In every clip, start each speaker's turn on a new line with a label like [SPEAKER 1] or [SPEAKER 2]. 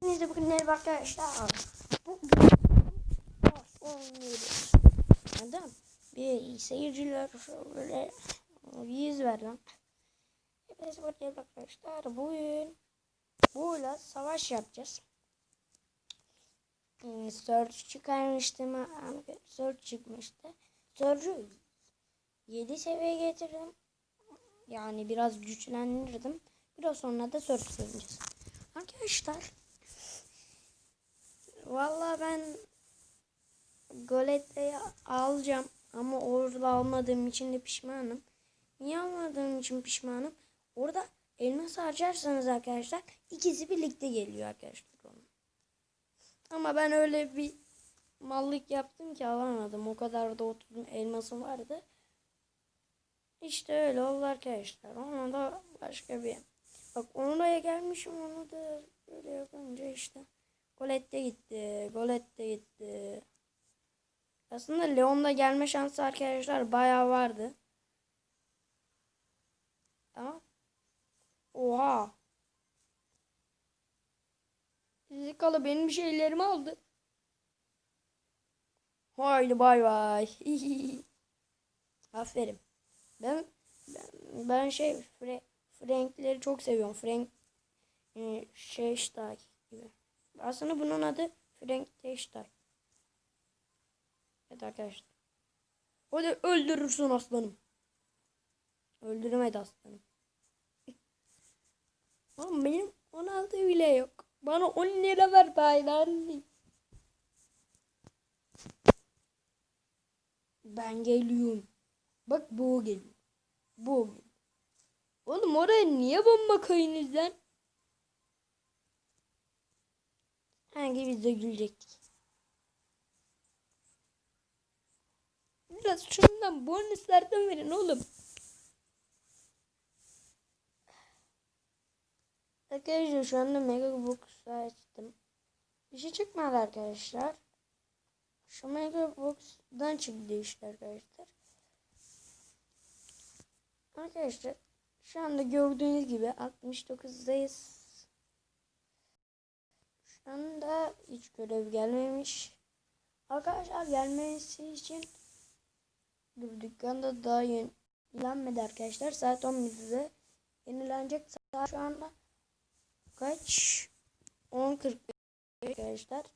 [SPEAKER 1] Hepinize bugün merhaba arkadaşlar. Bu oynuyoruz. Adam bir seyirciler böyle yüz ver lan. Hepinize bugün merhaba arkadaşlar. Bugün Buğla savaş yapacağız. Hmm, Search çıkarmıştım. Search çıkmıştı. Search'ü 7 seviyeye getirdim. Yani biraz güçlendirdim. Biraz sonra da Search söyleyeceğiz. Arkadaşlar Vallahi ben Golette'yi alacağım ama orada almadığım için de pişmanım. Niye almadığım için pişmanım? Orada elmas harcarsanız arkadaşlar ikisi birlikte geliyor arkadaşlar onun. Ama ben öyle bir mallık yaptım ki alamadım. O kadar da 30 elmasım vardı. İşte öyle oldu arkadaşlar. Ona da başka bir Bak oraya gelmişim onu da böyle yapınca işte. Golette gitti. Golette gitti. Aslında Leon'da gelme şansı arkadaşlar bayağı vardı. Ama Oha. Zekalı benim şeylerimi aldı. Haydi bay bay. Aferin. Ben ben, ben şey Fre Frank'leri çok seviyorum. Frank e, Şeystay gibi. Aslında bunun adı Frank Teştay. Evet arkadaşlar. O da öldürürsün aslanım. Öldürmedi aslanım. Oğlum benim 16 bile yok. Bana 10 lira ver baylar. Ben geliyorum. Bak bu geliyor. Bu geliyor. Oğlum oraya niye bomba koyunuz lan? Hangi biz de gülecektik. Biraz şundan bonuslardan verin oğlum. Arkadaşlar şu anda Mega Box'u açtım. Bir şey çıkmadı arkadaşlar. Şu Mega Box'dan çıktı işte arkadaşlar. Arkadaşlar şu anda gördüğünüz gibi 69'dayız. Şu anda hiç görev gelmemiş. Arkadaşlar gelmesi için Dur dükkanda daha yenilenmedi arkadaşlar. Saat 11'de yenilenecek. Saat şu anda kaç? 10.40 arkadaşlar.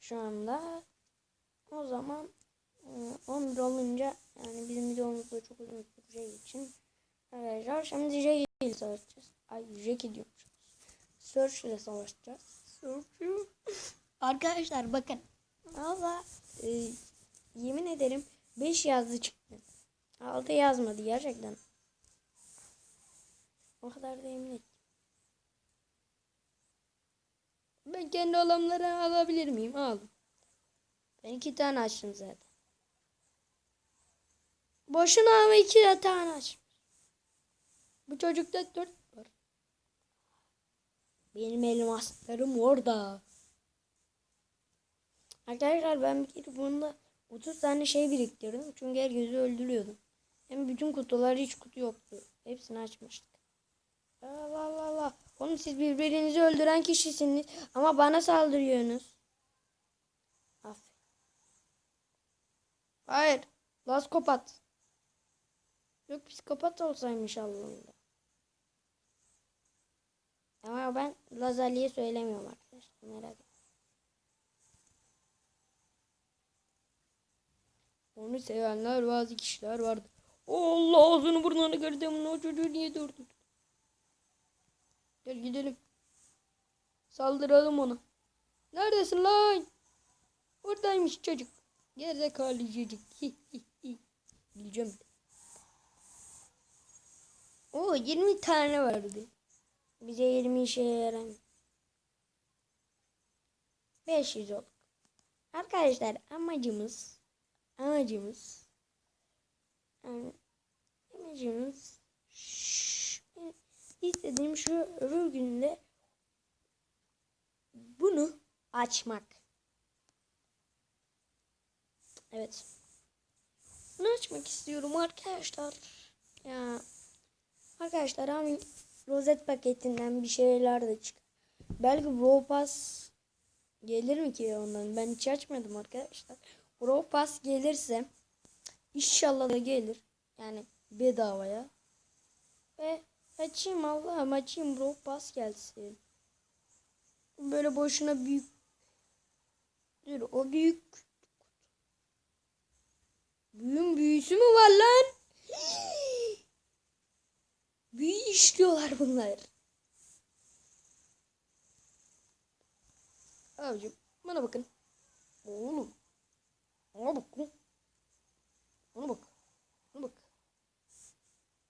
[SPEAKER 1] Şu anda o zaman 11 olunca yani bizim videomuz da çok uzun süreceği için arkadaşlar şimdi J ile savaşacağız. Ay J diyorum. Search ile savaşacağız. Search. arkadaşlar bakın. Valla e, yemin ederim 5 yazdı çıktı. 6 yazmadı gerçekten. O kadar da yemin ettim. Ben kendi olamları alabilir miyim? Al. Ben iki tane açtım zaten. Boşuna ama iki tane açtım. Bu çocukta dört. Benim elmaslarım orada. Arkadaşlar ben bir kere bunda 30 tane şey biriktirdim. Çünkü herkesi öldürüyordum. Hem bütün kutular hiç kutu yoktu. Hepsini açmıştık. Allah Allah Allah. Oğlum siz birbirinizi öldüren kişisiniz. Ama bana saldırıyorsunuz. Hayır. Laskopat. Yok psikopat olsaymış Allah'ında. Ama ben Lazali'ye söylemiyorum arkadaşlar. Merak etmeyin. Onu sevenler bazı kişiler vardı. Allah ağzını burnunu kırdım. O çocuğu niye durdun? Gel gidelim. Saldıralım ona. Neredesin lan? Oradaymış çocuk. Gerizekalı çocuk. Bileceğim. O 20 tane vardı. Bize 20 işe yaramıyor. 500 olduk. Arkadaşlar amacımız amacımız yani amacımız şş, istediğim şu öbür günde bunu açmak. Evet. Bunu açmak istiyorum arkadaşlar. Ya arkadaşlar hani rozet paketinden bir şeyler de çık. Belki Brawl Pass gelir mi ki ondan? Ben hiç açmadım arkadaşlar. Brawl Pass gelirse inşallah da gelir. Yani bedavaya. Ve açayım Allah'ım açayım Brawl Pass gelsin. Böyle boşuna büyük. Dur o büyük. Büyün büyüsü mü var lan? Büyü işliyorlar bunlar. Abicim bana bakın. Oğlum. Bana bak lan. Bak. Bana bak.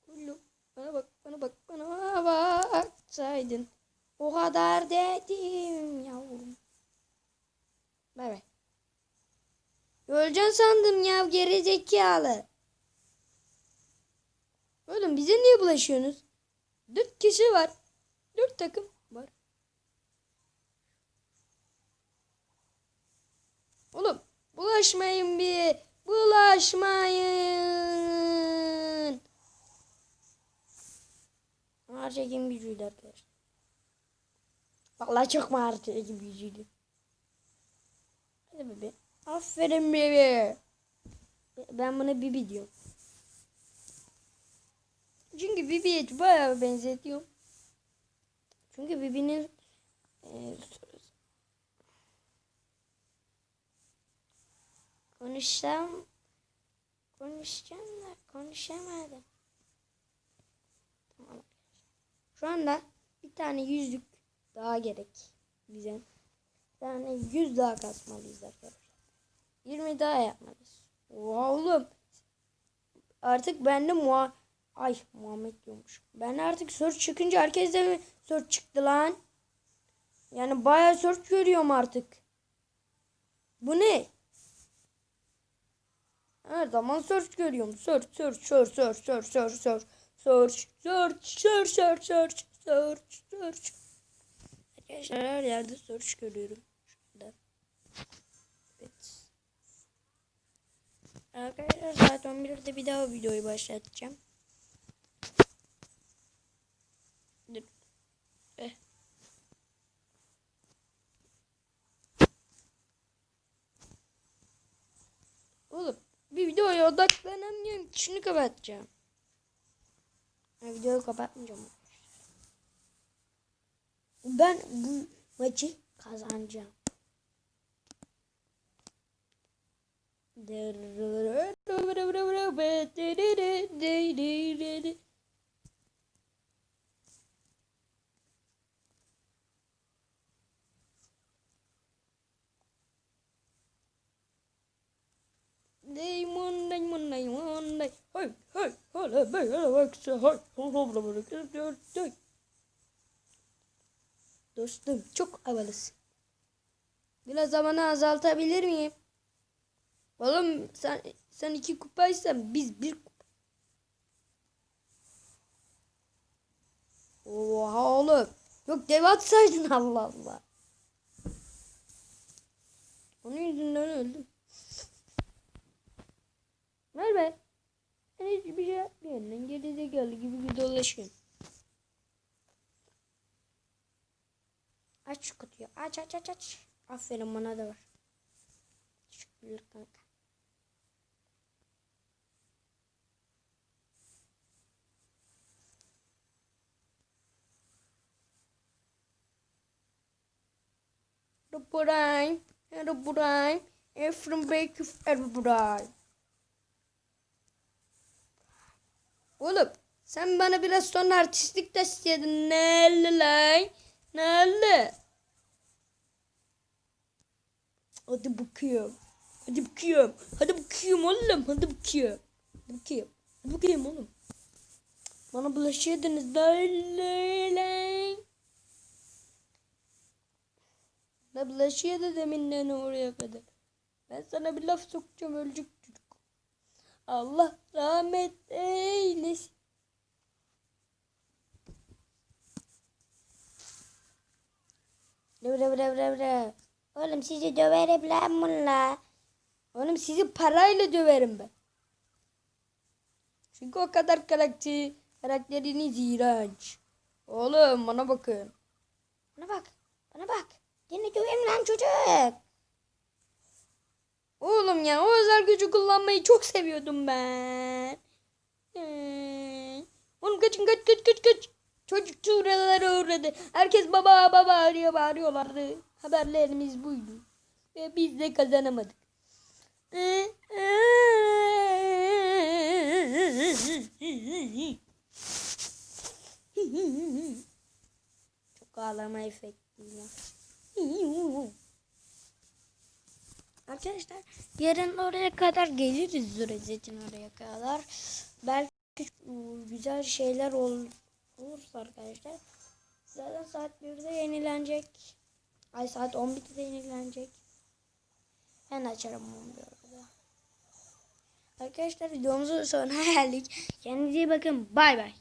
[SPEAKER 1] Oğlum. Bana bak. Bana bak. Bana baksaydın. O kadar dedim yavrum. Bay bay. Öleceksin sandım ya geri zekalı. Oğlum bize niye bulaşıyorsunuz? Dört kişi var. Dört takım var. Oğlum bulaşmayın bir. Bulaşmayın. Ağır çekim gücüydü arkadaşlar. Vallahi çok mu ağır. Hadi bebe. Aferin bebe. Ben buna Bibi diyorum. Çünkü Bibi'ye bayağı benzetiyorum. Çünkü Bibi'nin e, konuşsam konuşacağım da konuşamadım. Tamam. Şu anda bir tane yüzlük daha gerek bize. Tane yüz daha kasmalıyız arkadaşlar. 20 daha yapmalıyız. Oha oğlum. Artık bende muha Ay Muhammed diyormuş. Ben artık search çıkınca herkes de search çıktı lan? Yani bayağı search görüyorum artık. Bu ne? Her zaman search görüyorum. Search, search, search, search, search, search, search, search, search, search, search, search, search, search. Arkadaşlar her yerde search görüyorum. Şurada. Evet. Arkadaşlar saat 11'de bir daha videoyu başlatacağım. Dur. Eh. Oğlum bir videoya odaklanamıyorum şunu kapatacağım. Ha, videoyu kapatmayacağım. Ben bu maçı kazanacağım. Be, hala bak, hala bak, hey, hey. Dostum çok havalısın. Biraz zamanı azaltabilir miyim? Oğlum sen sen iki kupaysan biz bir kupa. Oha oğlum. Yok dev atsaydın Allah Allah. Onun yüzünden öldüm. Ver be. Ben hiçbir şey yapmıyorum. Ben gerizekalı dolaşıyorum. Aç şu kutuyu. Aç aç aç aç. Aferin bana da var. Teşekkürler kanka. Herobrine, Herobrine, Efren Baker, Herobrine. Oğlum sen bana biraz sonra artistlik de istedin. Ne lan? Ne Hadi bakıyorum. Hadi bakıyorum. Hadi bakıyorum oğlum. Hadi bakıyorum. Bakıyorum. Hadi bakıyorum oğlum. Bana bulaşıyordunuz. Böyle. Ne bulaşıyordu deminden oraya kadar. Ben sana bir laf sokacağım ölecek çocuk. Allah rahmet eylesin. Vre vre vre vre. Oğlum sizi döverim lan bununla. Oğlum sizi parayla döverim ben. Çünkü o kadar karakter, karakteriniz iğrenç. Oğlum bana bakın. Bana bak. çocuk. Oğlum ya o özel gücü kullanmayı çok seviyordum ben. Hmm. Oğlum kaçın kaç kaç kaç kaç. Çocuk çuğralara uğradı. Herkes baba baba arıyor bağırıyorlardı. Haberlerimiz buydu. Ve biz de kazanamadık. Çok ağlama efektiyle. Arkadaşlar yarın oraya kadar geliriz Zurezet'in oraya kadar. Belki güzel şeyler ol, olursa arkadaşlar. Zaten saat 1'de yenilenecek. Ay saat 11'de yenilenecek. Ben açarım onu bir arada. Arkadaşlar videomuzun sonuna geldik. Kendinize iyi bakın. Bay bay.